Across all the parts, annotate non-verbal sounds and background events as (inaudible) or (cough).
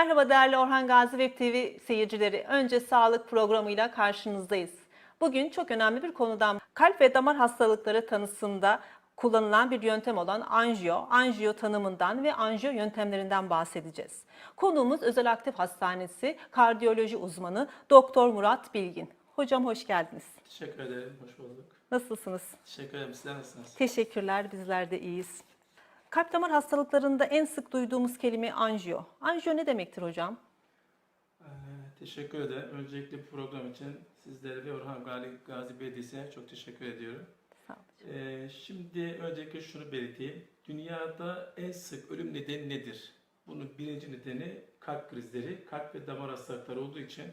Merhaba değerli Orhan Gazi Web TV seyircileri. Önce sağlık programıyla karşınızdayız. Bugün çok önemli bir konudan kalp ve damar hastalıkları tanısında kullanılan bir yöntem olan anjiyo, anjiyo tanımından ve anjiyo yöntemlerinden bahsedeceğiz. Konuğumuz Özel Aktif Hastanesi kardiyoloji uzmanı Doktor Murat Bilgin. Hocam hoş geldiniz. Teşekkür ederim, hoş bulduk. Nasılsınız? Teşekkür ederim, sizler nasılsınız? Teşekkürler, bizler de iyiyiz. Kalp damar hastalıklarında en sık duyduğumuz kelime anjiyo. Anjiyo ne demektir hocam? Ee, teşekkür ederim. Öncelikle bu program için sizlere ve Orhan Gali, Gazi Belediyesi'ne çok teşekkür ediyorum. Sağ olun. Ee, şimdi öncelikle şunu belirteyim. Dünyada en sık ölüm nedeni nedir? Bunun birinci nedeni kalp krizleri, kalp ve damar hastalıkları olduğu için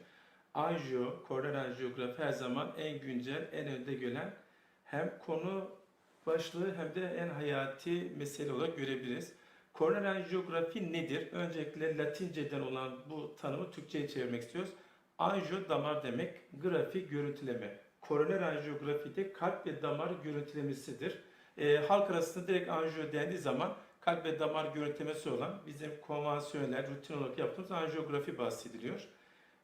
anjiyo, koroner anjiyografi her zaman en güncel, en önde gelen hem konu başlığı hem de en hayati mesele olarak görebiliriz. Koroner anjiyografi nedir? Öncelikle Latinceden olan bu tanımı Türkçe'ye çevirmek istiyoruz. Anjiyo damar demek, grafi görüntüleme. Koroner anjiyografi de kalp ve damar görüntülemesidir. Ee, halk arasında direkt anjiyo dendiği zaman kalp ve damar görüntülemesi olan bizim konvansiyonel, rutin olarak yaptığımız anjiyografi bahsediliyor.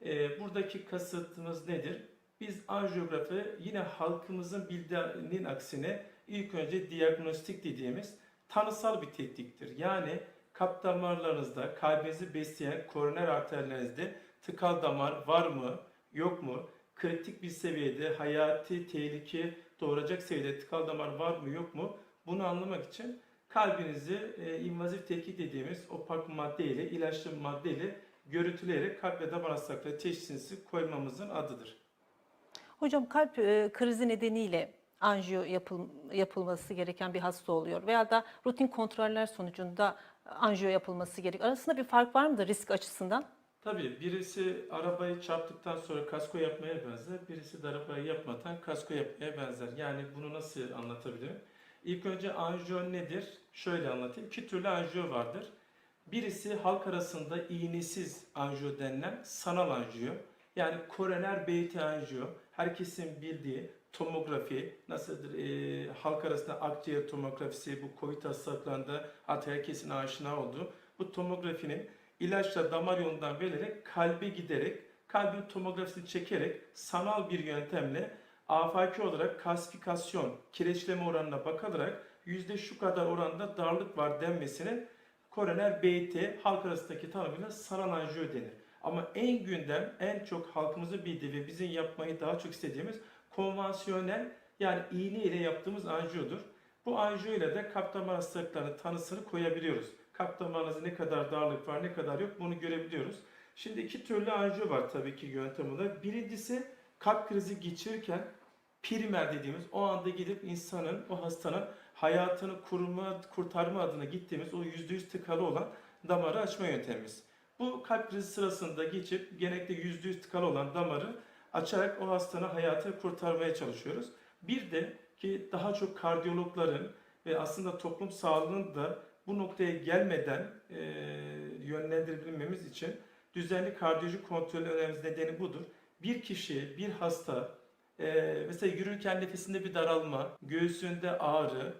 Ee, buradaki kasıtımız nedir? Biz anjiyografi yine halkımızın bildiğinin aksine ilk önce diagnostik dediğimiz tanısal bir tekniktir. Yani kalp damarlarınızda kalbinizi besleyen koroner arterlerinizde tıkal damar var mı, yok mu? Kritik bir seviyede hayati tehlike doğuracak seviyede tıkal damar var mı, yok mu? Bunu anlamak için kalbinizi e, invazif tetkik dediğimiz opak madde ile, ilaçlı madde ile görüntüleyerek kalp ve damar hastalıkları teşhisini koymamızın adıdır. Hocam kalp e, krizi nedeniyle anjiyo yapıl, yapılması gereken bir hasta oluyor veya da rutin kontroller sonucunda anjiyo yapılması gerek. Arasında bir fark var mıdır risk açısından? Tabii birisi arabayı çarptıktan sonra kasko yapmaya benzer, birisi de arabayı yapmadan kasko yapmaya benzer. Yani bunu nasıl anlatabilirim? İlk önce anjiyo nedir? Şöyle anlatayım. İki türlü anjiyo vardır. Birisi halk arasında iğnesiz anjiyo denilen sanal anjiyo. Yani koroner beyti anjiyo. Herkesin bildiği tomografi nasıldır? Ee, halk arasında akciğer tomografisi, bu COVID hastalıklarında artık herkesin aşina olduğu bu tomografinin ilaçla damar yolundan verilerek kalbe giderek kalbin tomografisini çekerek sanal bir yöntemle afaki olarak kalsifikasyon, kireçleme oranına bakılarak yüzde şu kadar oranda darlık var denmesine koroner BT halk arasındaki tanımıyla sanal anjiyo denir. Ama en gündem, en çok halkımızın bildiği ve bizim yapmayı daha çok istediğimiz konvansiyonel yani iğne ile yaptığımız anjiyodur. Bu anjiyo ile de kalp damar hastalıklarının tanısını koyabiliyoruz. Kalp damarınızda ne kadar darlık var, ne kadar yok bunu görebiliyoruz. Şimdi iki türlü anjiyo var tabii ki yöntem olarak. Birincisi kalp krizi geçirirken primer dediğimiz o anda gidip insanın, o hastanın hayatını kurma, kurtarma adına gittiğimiz o %100 tıkalı olan damarı açma yöntemimiz. Bu kalp krizi sırasında geçip genellikle %100 tıkalı olan damarı açarak o hastanın hayatını kurtarmaya çalışıyoruz. Bir de ki daha çok kardiyologların ve aslında toplum sağlığının da bu noktaya gelmeden e, yönlendirebilmemiz için düzenli kardiyoloji kontrolü önemli nedeni budur. Bir kişi, bir hasta e, mesela yürürken nefesinde bir daralma, göğsünde ağrı,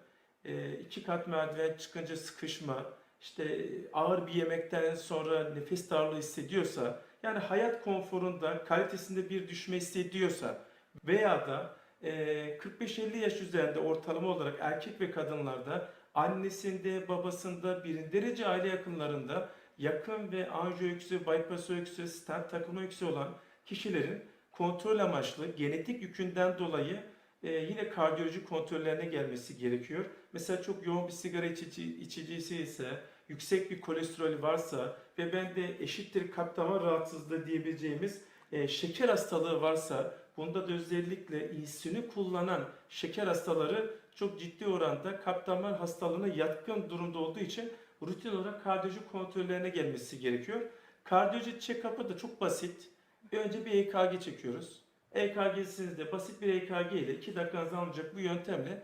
e, iki kat merdiven çıkınca sıkışma, işte ağır bir yemekten sonra nefes darlığı hissediyorsa, yani hayat konforunda, kalitesinde bir düşme hissediyorsa veya da e, 45-50 yaş üzerinde ortalama olarak erkek ve kadınlarda annesinde, babasında, birinci derece aile yakınlarında yakın ve anjiyo öyküsü, bypass öyküsü, stent takılma öyküsü olan kişilerin kontrol amaçlı genetik yükünden dolayı e, yine kardiyoloji kontrollerine gelmesi gerekiyor. Mesela çok yoğun bir sigara içici, içicisi ise, yüksek bir kolesterolü varsa ve bende eşittir kalp damar rahatsızlığı diyebileceğimiz e, şeker hastalığı varsa bunda da özellikle insülini kullanan şeker hastaları çok ciddi oranda kalp damar hastalığına yatkın durumda olduğu için rutin olarak kardiyoloji kontrollerine gelmesi gerekiyor. Kardiyoloji check-up'ı da çok basit. Önce bir EKG çekiyoruz. EKG'sinizde basit bir EKG ile 2 dakikanızı alacak bu yöntemle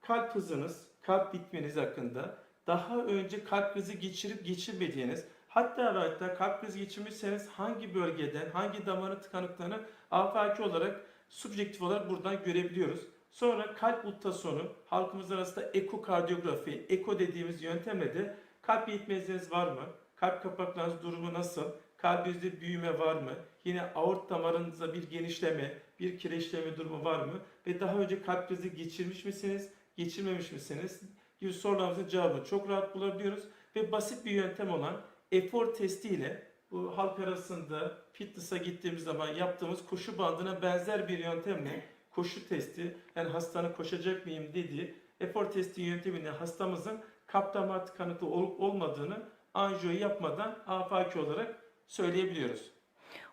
kalp hızınız, kalp ritminiz hakkında daha önce kalp krizi geçirip geçirmediğiniz hatta ve hatta kalp krizi geçirmişseniz hangi bölgeden, hangi damarın tıkanıklığını afaki olarak subjektif olarak buradan görebiliyoruz. Sonra kalp ultrasonu, halkımız arasında ekokardiyografi, eko dediğimiz yöntemle de kalp yetmezliğiniz var mı? kalp kapaklarınız durumu nasıl, kalbinizde büyüme var mı, yine aort damarınızda bir genişleme, bir kireçleme durumu var mı? Ve daha önce kalp krizi geçirmiş misiniz, geçirmemiş misiniz gibi sorularımızın cevabını çok rahat bulabiliyoruz ve basit bir yöntem olan efor testi ile bu halk arasında fitness'a gittiğimiz zaman yaptığımız koşu bandına benzer bir yöntemle koşu testi yani hastanın koşacak mıyım dediği efor testi yöntemiyle hastamızın kalp damar tıkanıklığı olup olmadığını anjiyo yapmadan afaki olarak söyleyebiliyoruz.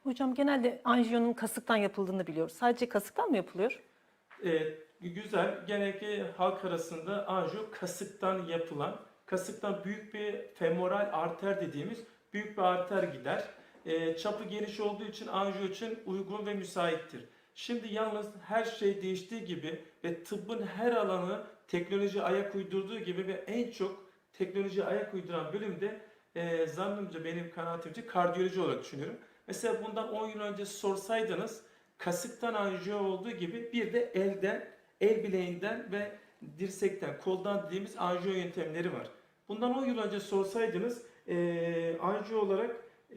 Hocam genelde anjiyonun kasıktan yapıldığını biliyoruz. Sadece kasıktan mı yapılıyor? Ee, güzel. Genellikle halk arasında anjiyo kasıktan yapılan, kasıktan büyük bir femoral arter dediğimiz büyük bir arter gider. Ee, çapı geniş olduğu için anjiyo için uygun ve müsaittir. Şimdi yalnız her şey değiştiği gibi ve tıbbın her alanı teknoloji ayak uydurduğu gibi ve en çok teknoloji ayak uyduran bölümde e, zannımca benim kanaatimce kardiyoloji olarak düşünüyorum. Mesela bundan 10 yıl önce sorsaydınız kasıktan anjiyo olduğu gibi bir de elden, el bileğinden ve dirsekten, koldan dediğimiz anjiyo yöntemleri var. Bundan 10 yıl önce sorsaydınız e, anjiyo olarak e,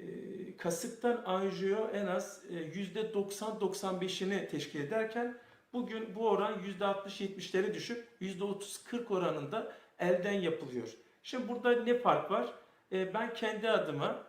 kasıktan anjiyo en az e, %90-95'ini teşkil ederken bugün bu oran %60-70'lere düşüp %30-40 oranında elden yapılıyor. Şimdi burada ne fark var? E, ben kendi adıma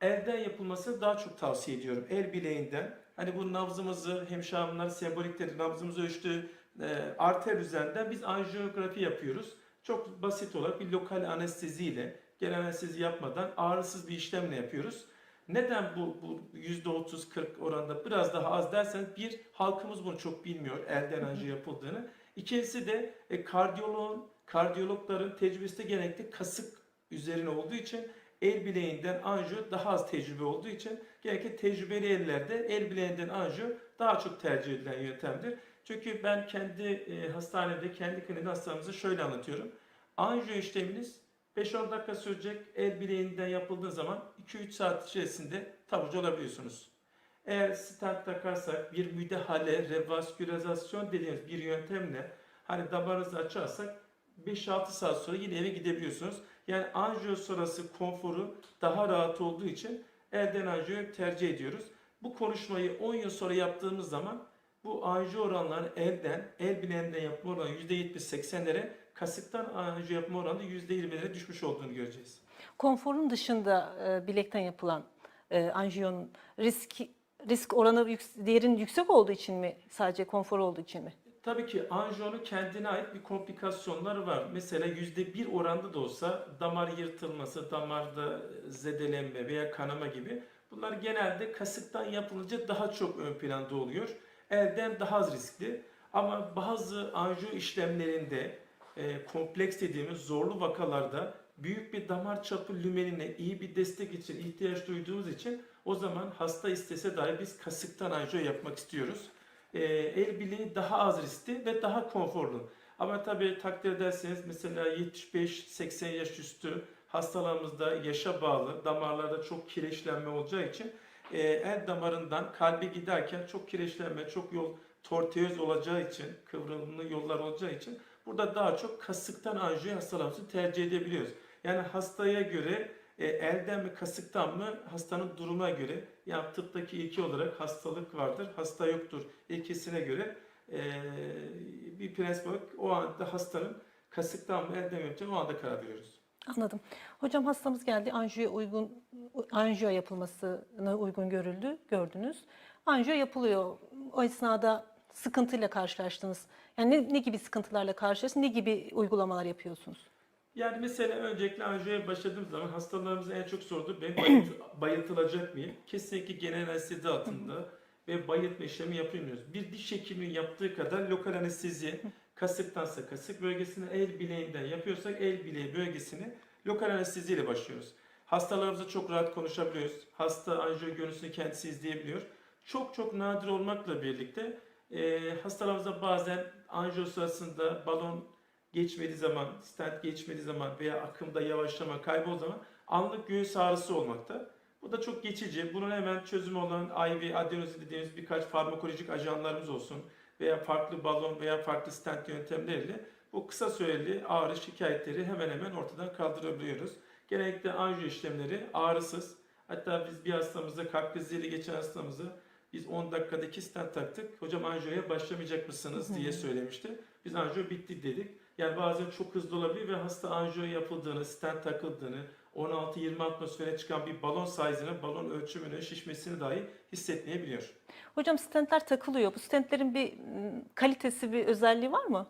elden yapılmasını daha çok tavsiye ediyorum. El bileğinden. Hani bu nabzımızı, hemşahımların sembolikleri, nabzımızı ölçtüğü e, arter üzerinden biz anjiyografi yapıyoruz. Çok basit olarak bir lokal anesteziyle, genel anestezi yapmadan ağrısız bir işlemle yapıyoruz. Neden bu, bu %30-40 oranında biraz daha az derseniz bir, halkımız bunu çok bilmiyor elden anjiyo yapıldığını. İkincisi de e, kardiyoloğun, kardiyologların tecrübesi de genellikle kasık üzerine olduğu için el bileğinden anjiyo daha az tecrübe olduğu için genellikle tecrübeli ellerde el bileğinden anjiyo daha çok tercih edilen yöntemdir. Çünkü ben kendi e, hastanede, kendi klinik hastamızı şöyle anlatıyorum. Anjiyo işleminiz 5-10 dakika sürecek el bileğinden yapıldığı zaman 2-3 saat içerisinde taburcu olabiliyorsunuz. Eğer stent takarsak bir müdahale, revaskülarizasyon dediğimiz bir yöntemle hani damarınızı açarsak 5-6 saat sonra yine eve gidebiliyorsunuz. Yani anjiyo sonrası konforu daha rahat olduğu için elden anjiyoyu tercih ediyoruz. Bu konuşmayı 10 yıl sonra yaptığımız zaman bu anjiyo oranları elden, el bileğinden yapma oranı %70-80'lere, kasıktan anjiyo yapma oranı %20'lere düşmüş olduğunu göreceğiz. Konforun dışında e, bilekten yapılan e, anjiyonun risk risk oranı yük- değerin yüksek olduğu için mi? Sadece konfor olduğu için mi? Tabii ki anjiyonun kendine ait bir komplikasyonları var. Mesela %1 oranda da olsa damar yırtılması, damarda zedelenme veya kanama gibi bunlar genelde kasıktan yapılınca daha çok ön planda oluyor. Elden daha az riskli. Ama bazı anjiyo işlemlerinde e, kompleks dediğimiz zorlu vakalarda büyük bir damar çapı lümenine iyi bir destek için ihtiyaç duyduğumuz için o zaman hasta istese dahi biz kasıktan anjiyo yapmak istiyoruz. E, el bileği daha az riskli ve daha konforlu. Ama tabii takdir ederseniz mesela 75-80 yaş üstü hastalarımızda yaşa bağlı damarlarda çok kireçlenme olacağı için e, el damarından kalbe giderken çok kireçlenme, çok yol tortuöz olacağı için, kıvrımlı yollar olacağı için burada daha çok kasıktan anjiyo hastalarımızı tercih edebiliyoruz. Yani hastaya göre e, elden mi kasıktan mı hastanın durumuna göre yani tıptaki ilki olarak hastalık vardır, hasta yoktur ilkesine göre e, bir prensip olarak o anda hastanın kasıktan mı elden mi yapacağını o anda karar veriyoruz. Anladım. Hocam hastamız geldi. Anjiyo uygun anjiyo yapılmasına uygun görüldü, gördünüz. Anjiyo yapılıyor. O esnada sıkıntıyla karşılaştınız. Yani ne, ne gibi sıkıntılarla karşılaştınız? Ne gibi uygulamalar yapıyorsunuz? Yani mesela öncelikle anjiyoya başladığım zaman hastalarımızın en çok sorduğu ben bayılt- (clears throat) bayıltılacak mıyım? Kesinlikle genel anestezi altında ve bayıltma işlemi yapamıyoruz. Bir diş hekiminin yaptığı kadar lokal anestezi kasıktansa kasık bölgesine el bileğinden yapıyorsak el bileği bölgesini lokal anesteziyle başlıyoruz. Hastalarımızla çok rahat konuşabiliyoruz. Hasta anjiyo görüntüsünü kendisi izleyebiliyor. Çok çok nadir olmakla birlikte e, hastalarımızda bazen anjiyo sırasında balon geçmediği zaman, stent geçmediği zaman veya akımda yavaşlama kaybolduğu zaman anlık göğüs ağrısı olmakta. Bu da çok geçici. Bunun hemen çözümü olan IV, adenozin dediğimiz birkaç farmakolojik ajanlarımız olsun veya farklı balon veya farklı stent yöntemleriyle bu kısa süreli ağrı şikayetleri hemen hemen ortadan kaldırabiliyoruz. Genellikle anjiyo işlemleri ağrısız. Hatta biz bir hastamıza kalp kriziyle geçen hastamıza biz 10 dakikada iki stent taktık. Hocam anjiyoya başlamayacak mısınız diye söylemişti. Biz anjiyo bitti dedik. Yani bazen çok hızlı olabilir ve hasta anjiyo yapıldığını, stent takıldığını, 16-20 atmosfere çıkan bir balon size'ını, balon ölçümünü, şişmesini dahi hissetmeyebiliyor. Hocam stentler takılıyor. Bu stentlerin bir m, kalitesi, bir özelliği var mı?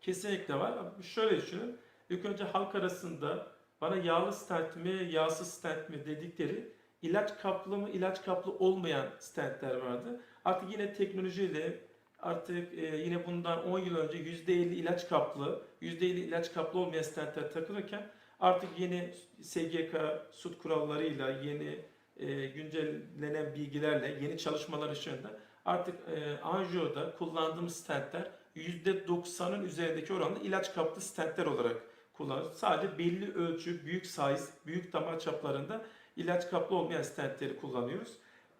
Kesinlikle var. Şöyle düşünün. İlk önce halk arasında bana yağlı stent mi, yağsız stent mi dedikleri ilaç kaplı mı, ilaç kaplı olmayan stentler vardı. Artık yine teknolojiyle artık e, yine bundan 10 yıl önce %50 ilaç kaplı, %50 ilaç kaplı olmayan stentler takılırken artık yeni SGK SUT kurallarıyla, yeni e, güncellenen bilgilerle, yeni çalışmalar ışığında artık e, anjiyoda kullandığımız stentler %90'ın üzerindeki oranla ilaç kaplı stentler olarak kullanıyoruz. Sadece belli ölçü, büyük size, büyük damar çaplarında ilaç kaplı olmayan stentleri kullanıyoruz.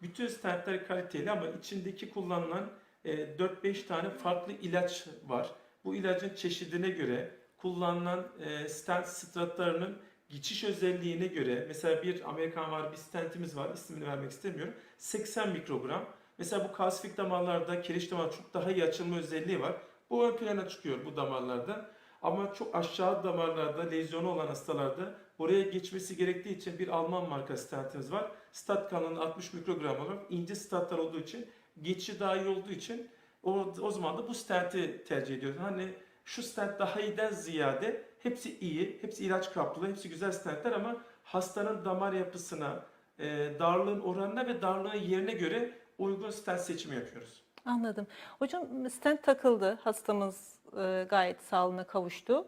Bütün stentler kaliteli ama içindeki kullanılan e, 4-5 tane farklı ilaç var. Bu ilacın çeşidine göre kullanılan e, stent stratlarının geçiş özelliğine göre mesela bir Amerikan var bir stentimiz var ismini vermek istemiyorum. 80 mikrogram. Mesela bu kalsifik damarlarda kireç damar çok daha iyi açılma özelliği var. Bu ön plana çıkıyor bu damarlarda. Ama çok aşağı damarlarda lezyonu olan hastalarda oraya geçmesi gerektiği için bir Alman marka stentimiz var. Stat kalınlığı 60 mikrogram olarak ince statlar olduğu için geçişi daha iyi olduğu o, o zaman da bu stenti tercih ediyoruz. Hani şu stent daha iyiden ziyade hepsi iyi, hepsi ilaç kaplı, hepsi güzel stentler ama hastanın damar yapısına, e, darlığın oranına ve darlığın yerine göre uygun stent seçimi yapıyoruz. Anladım. Hocam stent takıldı. Hastamız e, gayet sağlığına kavuştu.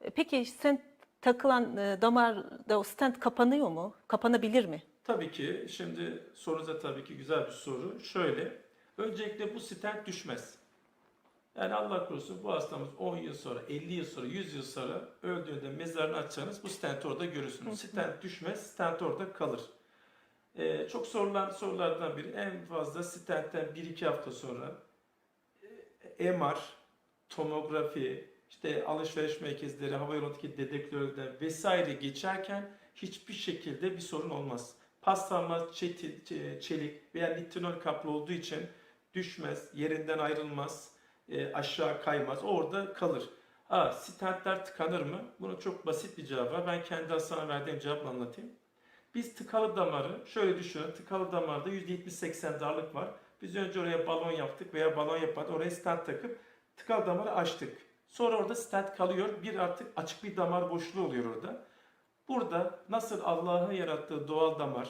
E, Peki stent takılan e, damarda o stent kapanıyor mu? Kapanabilir mi? Tabii ki şimdi sorunuza tabii ki güzel bir soru. Şöyle, öncelikle bu stent düşmez. Yani Allah korusun bu hastamız 10 yıl sonra, 50 yıl sonra, 100 yıl sonra öldüğünde mezarını açsanız bu stenti orada görürsünüz. Stent düşmez, stent orada kalır. Ee, çok sorulan sorulardan biri en fazla stentten 1-2 hafta sonra e, MR, tomografi, işte alışveriş merkezleri, havayolundaki dedektörlerden vesaire geçerken hiçbir şekilde bir sorun olmaz. Paslanmaz, çelik veya nitinol kaplı olduğu için düşmez, yerinden ayrılmaz, e, aşağı kaymaz, orada kalır. Ha, stentler tıkanır mı? Bunun çok basit bir cevabı var. Ben kendi hastaneме verdiğim cevapla anlatayım. Biz tıkalı damarı, şöyle düşünün, tıkalı damarda %70-80 darlık var. Biz önce oraya balon yaptık veya balon yapmadan oraya stent takıp tıkalı damarı açtık. Sonra orada stent kalıyor. Bir artık açık bir damar boşluğu oluyor orada. Burada nasıl Allah'ın yarattığı doğal damar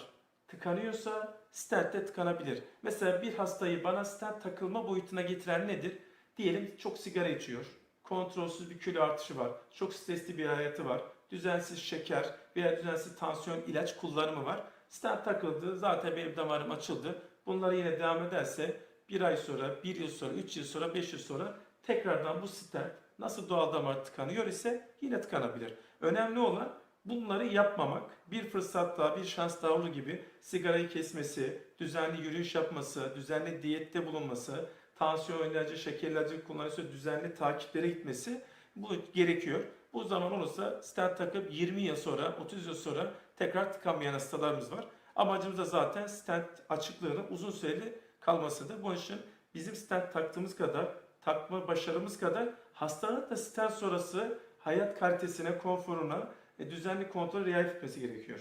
tıkanıyorsa stent de tıkanabilir. Mesela bir hastayı bana stent takılma boyutuna getiren nedir? Diyelim çok sigara içiyor. Kontrolsüz bir kilo artışı var. Çok stresli bir hayatı var. Düzensiz şeker veya düzensiz tansiyon ilaç kullanımı var. Stent takıldı. Zaten benim damarım açıldı. Bunlara yine devam ederse bir ay sonra, bir yıl sonra, üç yıl sonra, beş yıl sonra tekrardan bu stent nasıl doğal damar tıkanıyor ise yine tıkanabilir. Önemli olan bunları yapmamak. Bir fırsat daha, bir şans daha olur gibi sigarayı kesmesi, düzenli yürüyüş yapması, düzenli diyette bulunması, tansiyon ilacı, şeker ilacı kullanırsa düzenli takiplere gitmesi bu gerekiyor. Bu zaman olursa stent takıp 20 yıl sonra, 30 yıl sonra tekrar tıkanmayan hastalarımız var. Amacımız da zaten stent açıklığının uzun süreli kalmasıdır. Bunun için bizim stent taktığımız kadar, takma başarımız kadar hastanın da stent sonrası hayat kalitesine, konforuna, e, düzenli kontrol riayet etmesi gerekiyor.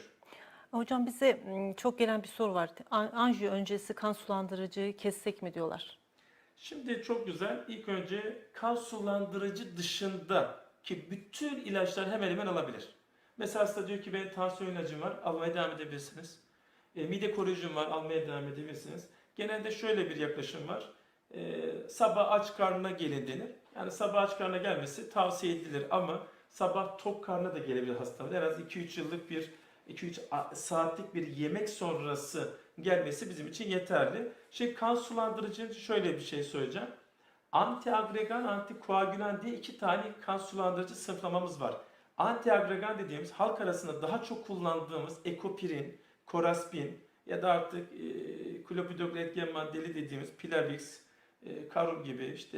Hocam bize m, çok gelen bir soru var. An- Anjiyo öncesi kan sulandırıcıyı kessek mi diyorlar. Şimdi çok güzel. İlk önce kan sulandırıcı dışında ki bütün ilaçlar hemen hemen alabilir. Mesela hasta diyor ki benim tansiyon ilacım var, almaya devam edebilirsiniz. E, mide koruyucum var, almaya devam edebilirsiniz. Genelde şöyle bir yaklaşım var. E, sabah aç karnına gelin denir. Yani sabah aç karnına gelmesi tavsiye edilir ama sabah tok karnına da gelebilir hastalar. En az 2-3 yıllık bir 2-3 a- saatlik bir yemek sonrası gelmesi bizim için yeterli. Şey kan sulandırıcı şöyle bir şey söyleyeceğim. Antiagregan, antikoagülan diye iki tane kan sulandırıcı sınıflamamız var. Antiagregan dediğimiz halk arasında daha çok kullandığımız ekopirin, koraspin ya da artık e, klopidogrel maddeli dediğimiz Plavix, e, Karul gibi işte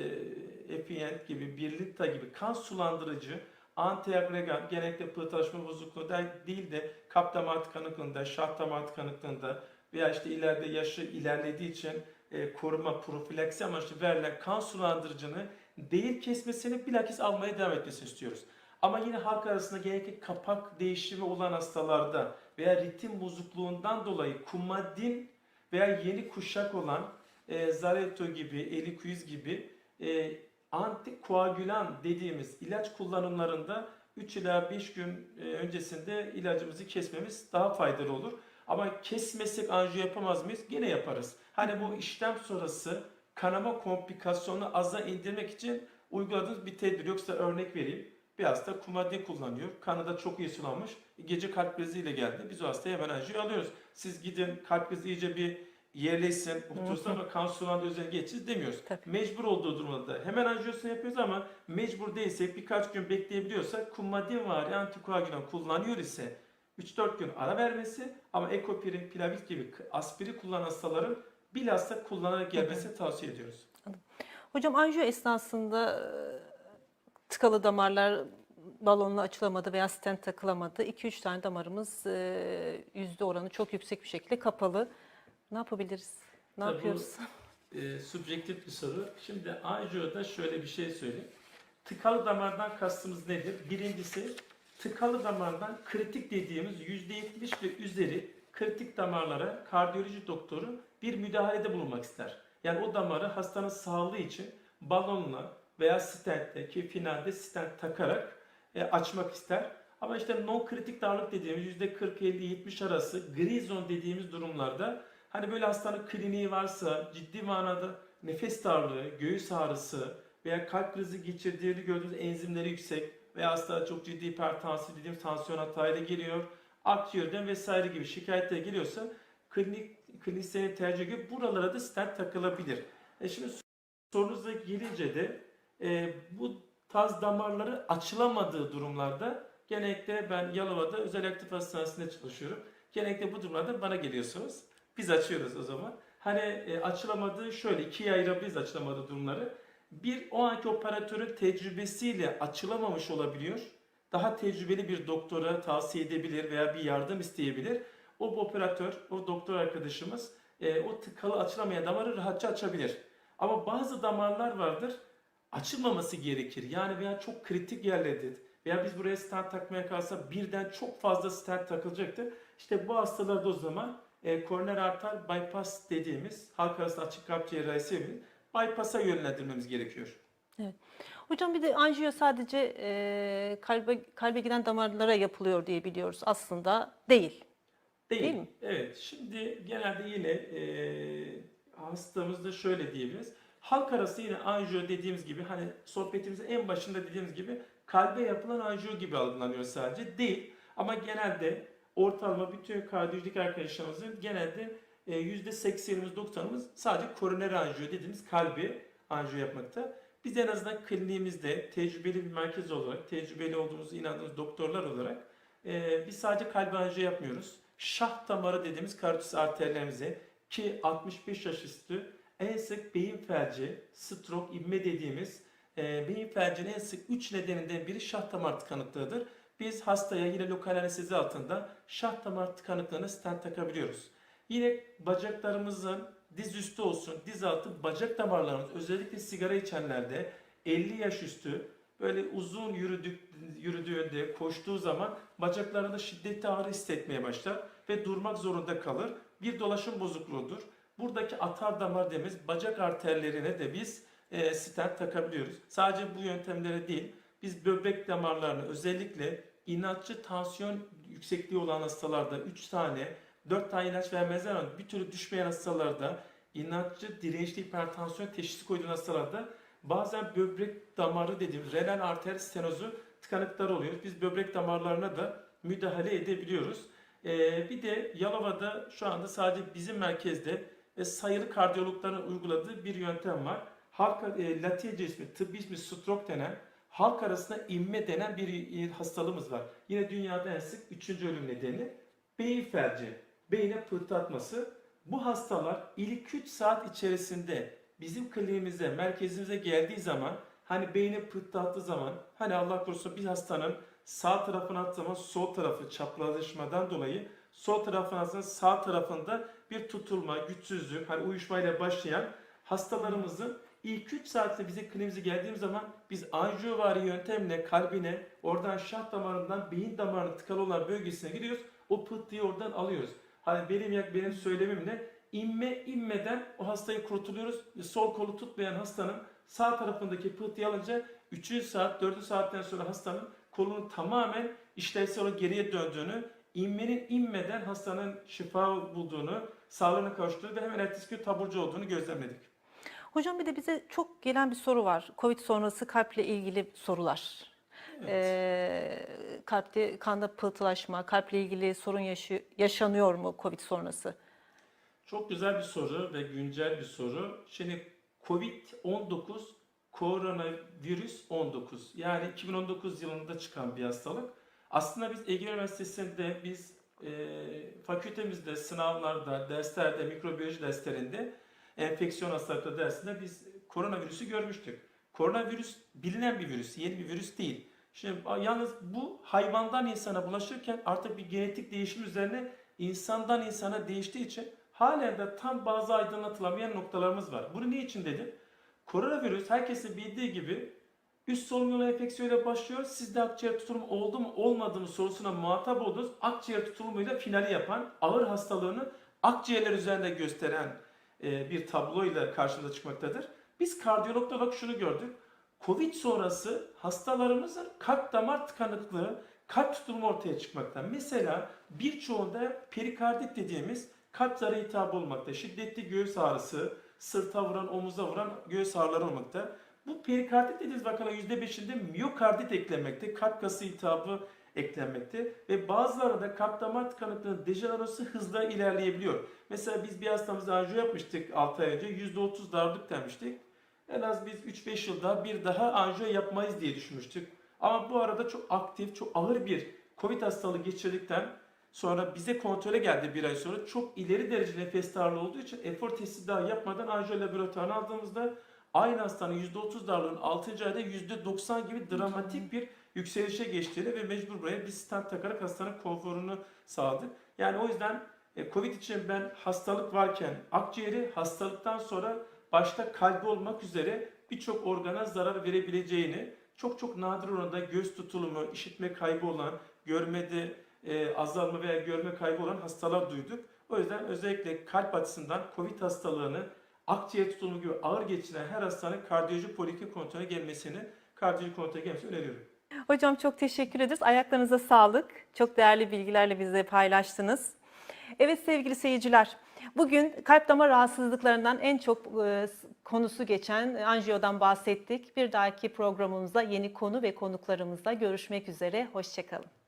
Epient gibi, Birlitta gibi kan sulandırıcı antiagregan genellikle pıhtılaşma bozukluğu değil de kap damar tıkanıklığında, şah damar tıkanıklığında veya işte ileride yaşı ilerlediği için e, koruma, profilaksi amaçlı verilen kan sulandırıcını değil kesmesini bilakis almaya devam etmesini istiyoruz. Ama yine halk arasında genellikle kapak değişimi olan hastalarda veya ritim bozukluğundan dolayı kumadin veya yeni kuşak olan e, Zareto gibi, Eliquis gibi e, antikoagülan dediğimiz ilaç kullanımlarında 3 ila 5 gün e, öncesinde ilacımızı kesmemiz daha faydalı olur. Ama kesmesek anjiyo yapamaz mıyız? Gene yaparız. Hani bu işlem sonrası kanama komplikasyonunu aza indirmek için uyguladığımız bir tedbir. Yoksa örnek vereyim. Bir hasta kumadin kullanıyor. Kanı da çok iyi sulanmış. Gece kalp kriziyle geldi. Biz o hastaya hemen anjiyo alıyoruz. Siz gidin kalp krizi iyice bir yerleşsin, otursun ama kan sulandığı üzerine geçeceğiz demiyoruz. Tabii. Mecbur olduğu durumda da hemen anjiyosunu yapıyoruz ama mecbur değilsek birkaç gün bekleyebiliyorsak kumadin var antikoagülan kullanıyor ise 3-4 gün ara vermesi ama ekopirin, plavit gibi aspiri kullanan hastaların bilhassa kullanarak gelmesini tavsiye ediyoruz. Hocam anjiyo esnasında e, tıkalı damarlar balonla açılamadı veya stent takılamadı. 2-3 tane damarımız e, yüzde oranı çok yüksek bir şekilde kapalı. Ne yapabiliriz? Ne Tabii bu- yapıyoruz? e, subjektif bir soru. Şimdi anjiyoda şöyle bir şey söyleyeyim. Tıkalı damardan kastımız nedir? Birincisi tıkalı damardan kritik dediğimiz %70 ve üzeri kritik damarlara kardiyoloji doktoru bir müdahalede bulunmak ister. Yani o damarı hastanın sağlığı için balonla veya stentle ki finalde stent takarak e, açmak ister. Ama işte non kritik darlık dediğimiz %40-50-70 arası gri zon dediğimiz durumlarda Hani böyle hastanın kliniği varsa ciddi manada nefes darlığı, göğüs ağrısı veya kalp krizi geçirdiğini gördüğünüz enzimleri yüksek veya hasta çok ciddi hipertansiyon dediğimiz tansiyon hatayla geliyor, akciğerden vesaire gibi şikayetler geliyorsa klinik klinisyenin tercih gibi buralara da stent takılabilir. E şimdi sorunuza gelince de e, bu tarz damarları açılamadığı durumlarda genellikle ben Yalova'da özel aktif hastanesinde çalışıyorum. Genellikle bu durumlarda bana geliyorsunuz. Biz açıyoruz o zaman. Hani e, açılamadığı şöyle ikiye ayırabiliriz açılamadığı durumları. Bir o anki operatörün tecrübesiyle açılamamış olabiliyor. Daha tecrübeli bir doktora tavsiye edebilir veya bir yardım isteyebilir. O operatör, o doktor arkadaşımız e, o tıkalı açılamayan damarı rahatça açabilir. Ama bazı damarlar vardır açılmaması gerekir. Yani veya çok kritik yerlerdedir. Veya biz buraya stent takmaya kalsa birden çok fazla stent takılacaktır. İşte bu hastalarda o zaman e, koroner arter bypass dediğimiz halk arasında açık kalp cerrahisi bypass'a yönlendirmemiz gerekiyor. Hocam bir de anjiyo sadece e, kalbe, kalbe giden damarlara yapılıyor diye biliyoruz. Aslında değil. Değil. Değil mi? Evet. Şimdi genelde yine e, hastamızda şöyle diyebiliriz. Halk arası yine anjiyo dediğimiz gibi hani sohbetimizin en başında dediğimiz gibi kalbe yapılan anjiyo gibi algılanıyor sadece. Değil. Ama genelde ortalama bütün kardiyolojik arkadaşlarımızın genelde %80'imiz 90'ımız sadece koroner anjiyo dediğimiz kalbi anjiyo yapmakta. Biz en azından kliniğimizde tecrübeli bir merkez olarak, tecrübeli olduğumuzu inandığımız doktorlar olarak e, biz sadece kalbi anjiyo yapmıyoruz. Şah damarı dediğimiz karotis arterlerimize ki 65 yaş üstü en sık beyin felci, stroke, inme dediğimiz e, beyin felcinin en sık 3 nedeninden biri şah damar tıkanıklığıdır. Biz hastaya yine lokal anestezi altında şah damar tıkanıklığına stent takabiliyoruz. Yine bacaklarımızın diz üstü olsun, diz altı bacak damarlarımız özellikle sigara içenlerde 50 yaş üstü böyle uzun yürüdük, yürüdüğünde, koştuğu zaman bacaklarında şiddetli ağrı hissetmeye başlar ve durmak zorunda kalır. Bir dolaşım bozukluğudur. Buradaki atar damar dediğimiz bacak arterlerine de biz e, stent takabiliyoruz. Sadece bu yöntemlere değil, biz böbrek damarlarını özellikle inatçı tansiyon yüksekliği olan hastalarda 3 tane, 4 tane ilaç vermezler ama bir türlü düşmeyen hastalarda, inatçı dirençli hipertansiyon teşhisi koyduğun hastalarda bazen böbrek damarı dediğimiz renal arter stenozu tıkanıklar oluyor. Biz böbrek damarlarına da müdahale edebiliyoruz. Ee, bir de Yalova'da şu anda sadece bizim merkezde ve sayılı kardiyologların uyguladığı bir yöntem var. Halk, e, Latince ismi, tıbbi ismi stroke denen halk arasında inme denen bir e, hastalığımız var. Yine dünyada en sık üçüncü ölüm nedeni beyin felci, beyine pıhtı atması. Bu hastalar ilk 3 saat içerisinde bizim kliniğimize, merkezimize geldiği zaman Hani beyni pıhtattığı zaman hani Allah korusun bir hastanın sağ tarafına attığı zaman sol tarafı çaprazlaşmadan dolayı sol tarafın aslında sağ tarafında bir tutulma, güçsüzlük, hani uyuşmayla başlayan hastalarımızın ilk 3 saatte bize kliniğimize geldiğimiz zaman biz anjiyovari yöntemle kalbine, oradan şah damarından beyin damarının tıkalı olan bölgesine gidiyoruz. O pıhtıyı oradan alıyoruz. Hani benim yak benim söylemimle inme inmeden o hastayı kurtuluyoruz. Ve sol kolu tutmayan hastanın sağ tarafındaki pıhtıyı alınca 3. saat 4. saatten sonra hastanın kolunun tamamen işlevsel olarak geriye döndüğünü, inmenin inmeden hastanın şifa bulduğunu, sağlığına kavuştuğunu ve hemen ertesi gün taburcu olduğunu gözlemledik. Hocam bir de bize çok gelen bir soru var. Covid sonrası kalple ilgili sorular. Ee, kalpte kanda pıhtılaşma, kalple ilgili sorun yaşı- yaşanıyor mu Covid sonrası? Çok güzel bir soru ve güncel bir soru. Şimdi Covid-19 koronavirüs 19 yani 2019 yılında çıkan bir hastalık. Aslında biz Ege Üniversitesi'nde biz e, fakültemizde sınavlarda, derslerde, mikrobiyoloji derslerinde enfeksiyon hastalıkları dersinde biz koronavirüsü görmüştük. Koronavirüs bilinen bir virüs, yeni bir virüs değil. Şimdi yalnız bu hayvandan insana bulaşırken artık bir genetik değişim üzerine insandan insana değiştiği için halen de tam bazı aydınlatılamayan noktalarımız var. Bunu niçin dedim? Koronavirüs herkesin bildiği gibi üst solunum yolu enfeksiyonuyla başlıyor. Sizde akciğer tutulumu oldu mu olmadı mı sorusuna muhatap olduğunuz akciğer tutulumuyla finali yapan ağır hastalığını akciğerler üzerinde gösteren e, bir tabloyla karşımıza çıkmaktadır. Biz kardiyologlar olarak şunu gördük. Covid sonrası hastalarımızın kalp damar tıkanıklığı, kalp tutulumu ortaya çıkmakta. Mesela birçoğunda perikardit dediğimiz kalp zarı iltihabı olmakta. Şiddetli göğüs ağrısı, sırta vuran, omuza vuran göğüs ağrıları olmakta. Bu perikardit dediğimiz vakaların %5'inde miyokardit eklenmekte, kalp kası iltihabı eklenmekte ve bazılarında kalp damar tıkanıklığının dejenerasyonu hızla ilerleyebiliyor. Mesela biz bir hastamızda anjiyo yapmıştık 6 ay önce, %30 darlık demiştik. En az biz 3-5 yılda bir daha anjiyo yapmayız diye düşünmüştük. Ama bu arada çok aktif, çok ağır bir Covid hastalığı geçirdikten sonra bize kontrole geldi bir ay sonra. Çok ileri derece nefes darlığı olduğu için efor testi daha yapmadan anjiyo laboratuvarına aldığımızda aynı hastanın %30 darlığının 6. ayda %90 gibi dramatik bir yükselişe geçtiğini ve mecbur buraya bir stent takarak hastanın konforunu sağladık. Yani o yüzden e, Covid için ben hastalık varken akciğeri hastalıktan sonra başta kalbi olmak üzere birçok organa zarar verebileceğini, çok çok nadir oranda göz tutulumu, işitme kaybı olan, görmede e, azalma veya görme kaybı olan hastalar duyduk. O yüzden özellikle kalp açısından COVID hastalığını akciğer tutulumu gibi ağır geçiren her hastanın kardiyoloji poliklinik kontrole gelmesini, kardiyoloji kontrole gelmesini öneriyorum. Hocam çok teşekkür ederiz. Ayaklarınıza sağlık. Çok değerli bilgilerle bize paylaştınız. Evet sevgili seyirciler, bugün kalp damar rahatsızlıklarından en çok e, konusu geçen anjiyodan bahsettik. Bir dahaki programımızda yeni konu ve konuklarımızla görüşmek üzere. Hoşçakalın.